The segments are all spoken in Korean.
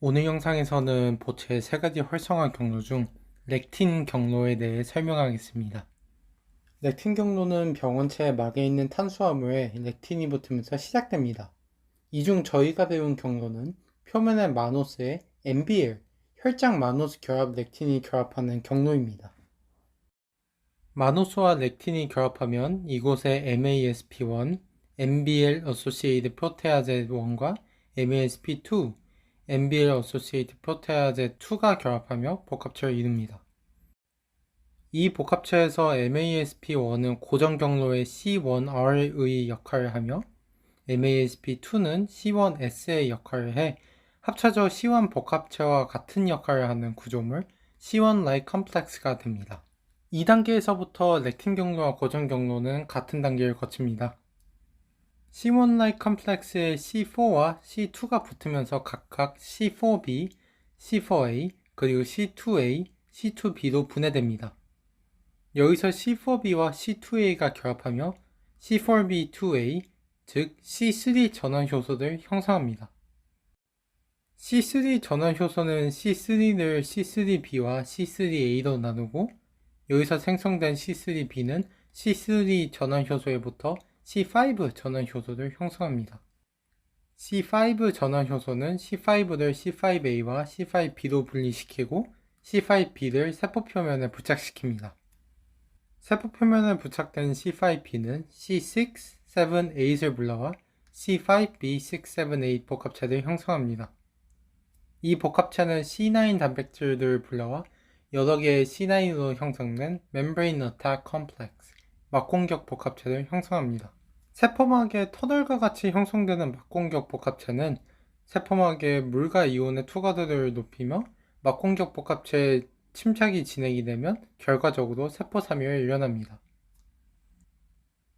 오늘 영상에서는 보체의 세 가지 활성화 경로 중 렉틴 경로에 대해 설명하겠습니다. 렉틴 경로는 병원체의 막에 있는 탄수화물에 렉틴이 붙으면서 시작됩니다. 이 중 저희가 배운 경로는 표면의 마노스에 MBL, 혈장 마노스 결합 렉틴이 결합하는 경로입니다. 마노스와 렉틴이 결합하면 이곳에 MASP1, MBL Associated Protease 1과 MASP2, MBL Associated Protease 2가 결합하며 복합체를 이룹니다. 이 복합체에서 MASP1은 고정 경로의 C1R의 역할을 하며 MASP2는 C1S의 역할을 해 합쳐져 C1 복합체와 같은 역할을 하는 구조물 C1-like 컴플렉스가 됩니다. 2단계에서부터 렉틴 경로와 고정 경로는 같은 단계를 거칩니다. C1-like 컴플렉스에 C4와 C2가 붙으면서 각각 C4b, C4a, 그리고 C2a, C2b로 분해됩니다. 여기서 C4b와 C2a가 결합하며 C4b2a, 즉 C3 전원 효소를 형성합니다. C3 전원 효소는 C3를 C3b와 C3a로 나누고 여기서 생성된 C3b는 C3 전원 효소에부터 C5 전원 효소를 형성합니다. C5 전원 효소는 C5를 C5a와 C5b로 분리시키고 C5b를 세포 표면에 부착시킵니다. 세포 표면에 부착된 C5b는 C6, 7, 8을 불러와 C5b, 6, 7, 8 복합체를 형성합니다. 이 복합체는 C9 단백질들을 불러와 여러 개의 C9으로 형성된 Membrane Attack Complex, 막공격 복합체를 형성합니다. 세포막의 터널과 같이 형성되는 막공격 복합체는 세포막의 물과 이온의 투과도를 높이며 막공격 복합체의 침착이 진행이 되면 결과적으로 세포 삼위를 일어납니다.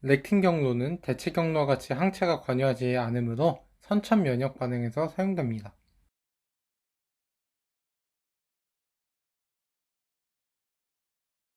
렉틴 경로는 대체 경로와 같이 항체가 관여하지 않으므로 선천 면역 반응에서 사용됩니다.